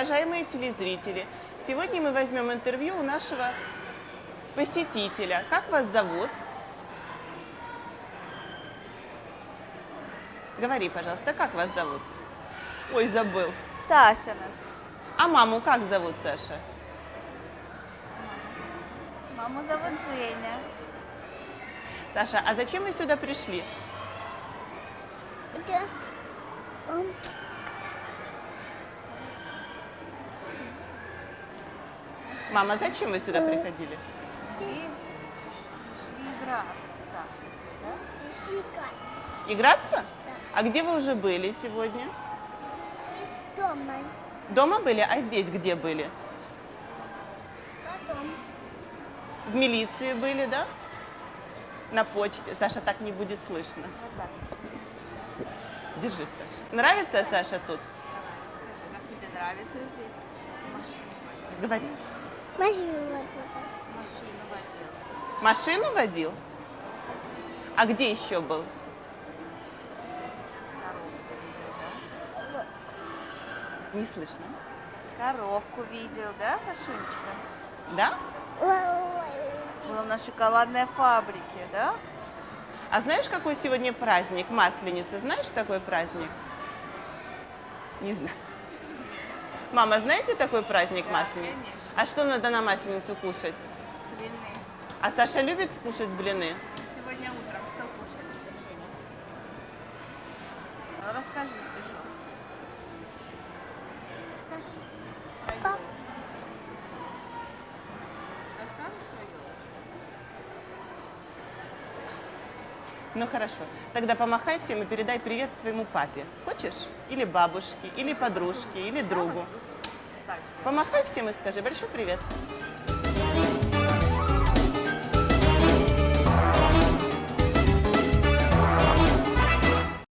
уважаемые телезрители! Сегодня мы возьмем интервью у нашего посетителя. Как вас зовут? Говори, пожалуйста, как вас зовут? Ой, забыл. Саша нас. А маму как зовут, Саша? Маму зовут Женя. Саша, а зачем вы сюда пришли? Это, Мама, зачем вы сюда приходили? Шли играться с Сашей, да? Играться? А где вы уже были сегодня? дома. Дома были, а здесь где были? Потом В милиции были, да? На почте. Саша, так не будет слышно. Вот так. Держи, Саша. Нравится Саша тут? Давай, как тебе нравится здесь? Машину водил. Машину водил. Машину водил? А где еще был? Коровку видел, да? Не слышно. Коровку видел, да, Сашунечка? Да? Был на шоколадной фабрике, да? А знаешь, какой сегодня праздник? Масленица. Знаешь такой праздник? Не знаю. Мама, знаете такой праздник Да, Масленица? конечно. А что надо на Масленицу кушать? Блины. А Саша любит кушать блины? Сегодня утром что кушали, Сашуня? Расскажи стишок. Расскажи. Ну хорошо. Тогда помахай всем и передай привет своему папе. Хочешь? Или бабушке, или подружке, или другу. Помахай всем и скажи большой привет.